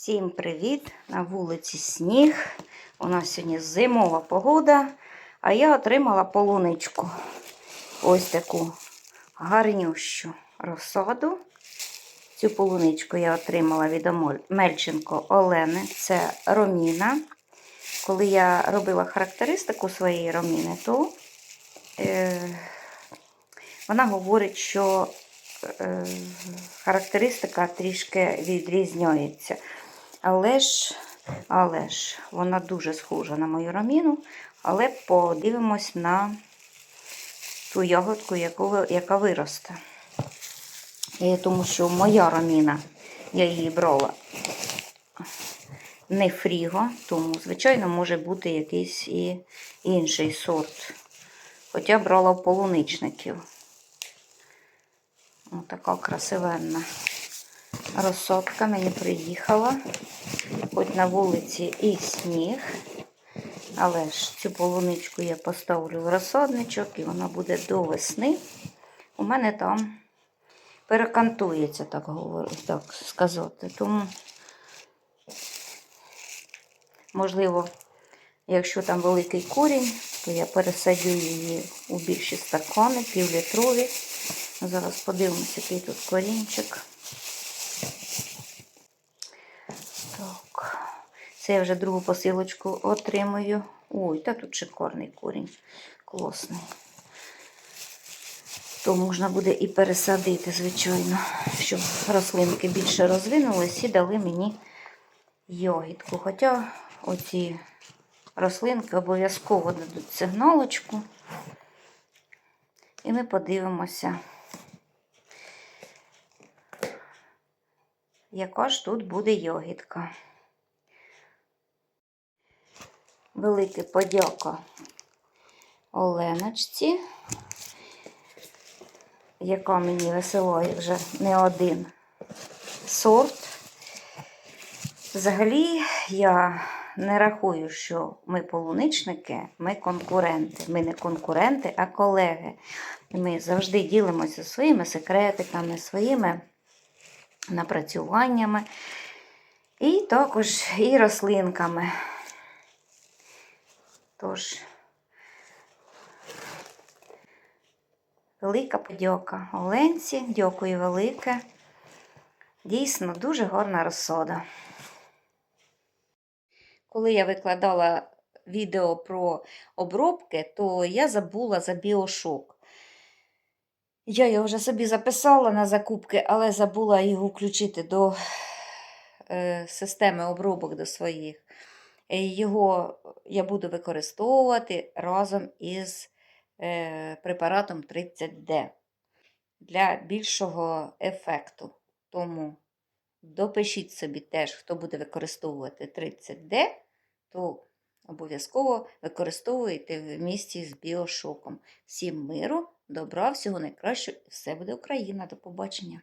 Всім привіт! На вулиці сніг. У нас сьогодні зимова погода, а я отримала полуничку. Ось таку гарнющу розсаду. Цю полуничку я отримала від Мельченко Олени. Це роміна. Коли я робила характеристику своєї роміни, то е, вона говорить, що е, характеристика трішки відрізняється. Але ж, але ж вона дуже схожа на мою роміну. Але подивимось на ту ягодку, яку, яка виросте. І тому що моя роміна, я її брала не фріго, тому, звичайно, може бути якийсь і інший сорт. Хоча брала полуничників. Ось така красивенна розсадка мені приїхала. Хоч на вулиці і сніг. Але ж цю полуничку я поставлю в розсадничок і вона буде до весни. У мене там перекантується, так так сказати. Тому, можливо, якщо там великий корінь, то я пересадю її у більші стакани, півлітрові. Зараз подивимося, який тут корінчик. Так. Це я вже другу посилочку отримую. Ой, та тут шикарний корінь. Класний. То можна буде і пересадити, звичайно, щоб рослинки більше розвинулись і дали мені йогітку. Хоча оці рослинки обов'язково дадуть сигналочку. І ми подивимося, яка ж тут буде йогітка. Велике подяка Оленочці, яка мені висилає вже не один сорт. Взагалі, я не рахую, що ми полуничники, ми конкуренти. Ми не конкуренти, а колеги. Ми завжди ділимося своїми секретиками, своїми напрацюваннями і також і рослинками. Тож, велика подяка Оленці, дякую велике. Дійсно, дуже гарна розсода. Коли я викладала відео про обробки, то я забула за біошок. Я його вже собі записала на закупки, але забула його включити до е, системи обробок до своїх. Е, Його я буду використовувати разом із е, препаратом 30D для більшого ефекту. Тому допишіть собі теж, хто буде використовувати 30D, то обов'язково використовуйте в місті з біошоком. Всім миру, добра, всього найкращого і все буде Україна. До побачення!